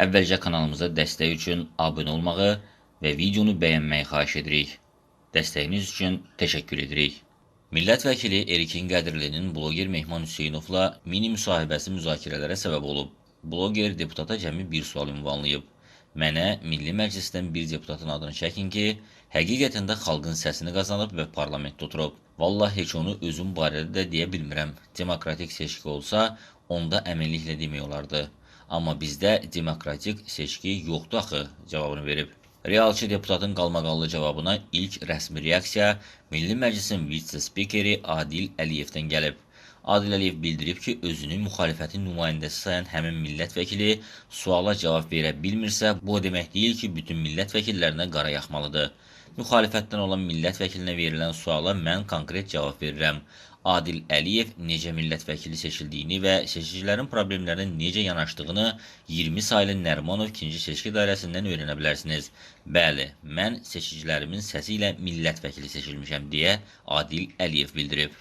Əvvəlcə kanalımıza dəstək üçün abunə olmağı və videonu bəyənməyi xahiş edirik. Dəstəyiniz üçün təşəkkür edirik. Millət vəkili Erkin Qədirlinin bloger Mehman Hüseynovla mini müsahibəsi müzakirələrə səbəb olub. Bloger deputata cəmi bir sual ünvanlayıb. Mənə Milli Məclisdən bir deputatın adını çəkin ki, həqiqətən də xalqın səsini qazanıb və parlamentdə oturub. Vallahi heç onu özüm barədə də deyə bilmirəm. Demokratik seçki olsa, onda əminliklə demək olardı. Amma bizdə demokratik seçki yoxdur axı, cavabını verib. Realçı deputatın qalmaqallı cavabına ilk rəsmi reaksiya Milli Məclisin vitse-spikeri Adil Əliyevdən gəlib. Adil Əliyev bildirib ki, özünü müxalifətin nümayəndəsi sayan həmin millət vəkili suala cavab verə bilmirsə, bu o demək deyil ki, bütün millət vəkillərinə qara yaxmalıdır. Müxalifətdən olan millət vəkilinə verilən suala mən konkret cavab verirəm. Adil Əliyev necə millət vəkili seçildiyini və seçicilərin problemlərinə necə yanaşdığını 20 saylı Nərimanov 2-ci seçki dairəsindən öyrənə bilərsiniz. Bəli, mən seçicilərimin səsi ilə millət vəkili seçilmişəm deyə Adil Əliyev bildirib.